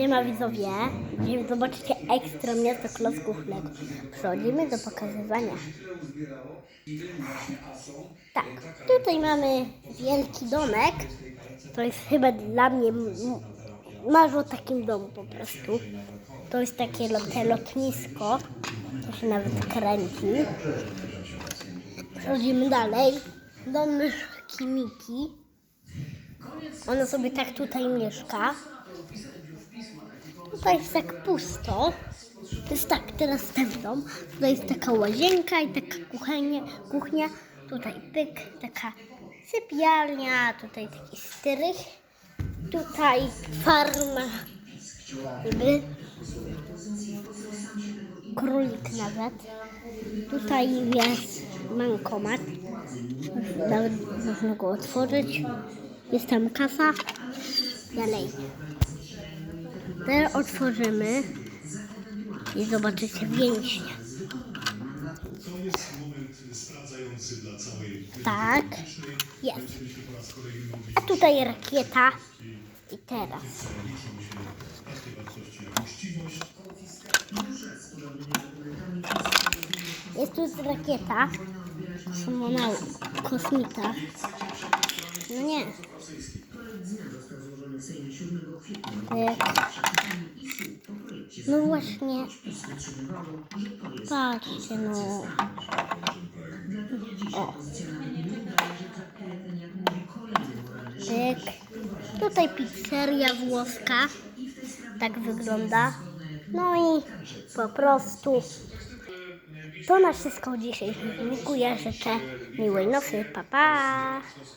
Siema widzowie, dzisiaj zobaczycie ekstra miasto klocków Lego. Przechodzimy do pokazywania. Tak, tutaj mamy wielki domek. To jest chyba dla mnie, marzę o takim domu po prostu. To jest takie te lotnisko, to się nawet kręci. Przechodzimy dalej. Dom myszki Miki. Ona sobie tak tutaj mieszka. Tutaj jest tak pusto. To jest tak, teraz ten dom. Tutaj jest taka łazienka i taka kuchnia. kuchnia. Tutaj pyk, taka sypialnia. Tutaj taki strych. Tutaj farma. Niby. Królik nawet. Tutaj jest bankomat. Nawet można go otworzyć. Jest tam kasa. Dalej. Teraz otworzymy i zobaczycie więźnia. Tak, jest. A tutaj rakieta. I teraz. Jest tu rakieta. Kosmonaut, kosmita. No nie. Tak. No właśnie. Patrzcie no. O. Tyk. Tutaj pizzeria włoska. Tak wygląda. No i po prostu to na wszystko w dzisiejszym życzę miłej nocy. Pa, pa.